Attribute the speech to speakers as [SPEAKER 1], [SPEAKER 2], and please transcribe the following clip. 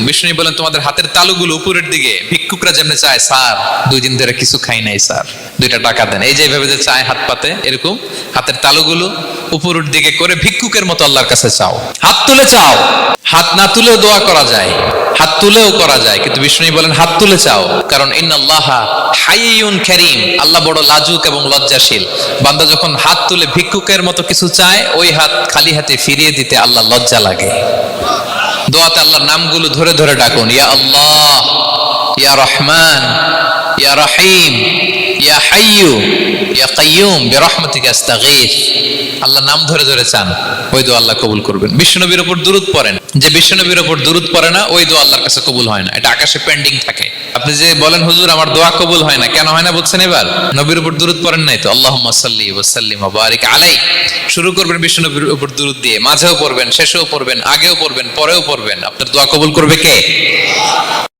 [SPEAKER 1] বিষ্ণু বলেন, তোমাদের হাতের তালুগুলো উপরের দিকে, ভিক্ষুকরা যেমনি চায়, স্যার, দুই দিন ধরে কিছু খাই নাই, স্যার। দুইটা টাকা দেন। এই যে এইভাবে যে চায় হাত পাতে, এরকম হাতের তালুগুলো উপরের দিকে করে ভিক্ষুকের মতো আল্লাহর কাছে চাও। হাত তুলে চাও। হাত না তুলেও দোয়া করা যায়, হাত তুলেও করা যায়, কিন্তু বিষ্ণু বলেন, হাত তুলে চাও। কারণ, ইন্নাল্লাহ হাইয়ুন কারীম। আল্লাহ বড় লাজুক এবং লজ্জাশীল। বান্দা যখন হাত তুলে ভিক্ষুকের মতো কিছু চায়, ওই হাত খালি হাতে ফিরিয়ে দিতে আল্লাহ লজ্জা লাগে। দোয়াতে আল্লাহর নামগুলো ধরে ধরে ডাকুন, ইয়া আল্লাহ, ইয়া রহমান, ইয়া রহিম, ইয়া হাইয়ু, ইয়া কাইয়ুম, বিরহমাতিকা আস্তাগীথ আল্লাহ নাম ধরে ধরে চান, ওই দোয়া আল্লাহ কবুল করবেন। বিশ্বনবীর উপর দুরুদ পড়েন। যে বিশ্বনবীর উপর দূরত পড়ে না, ওই দোয়া আল্লাহর কাছে কবুল হয় না। এটা আকাশে পেন্ডিং থাকে। আপনি যে বলেন, হুজুর, আমার দোয়া কবুল হয় না, কেন হয় না বুঝছেন এবার? নবীর উপর দুরুদ পড়েন নাই তো আল্লাহ সাল্লি ওয়া সাল্লিম ওয়া বারিক আলাই শুরু করবেন বিষ্ণুনবীর উপর দূরত দিয়ে, মাঝেও পড়বেন, শেষেও পড়বেন, আগেও পড়বেন, পরেও পড়বেন। আপনার দোয়া কবুল করবে কে?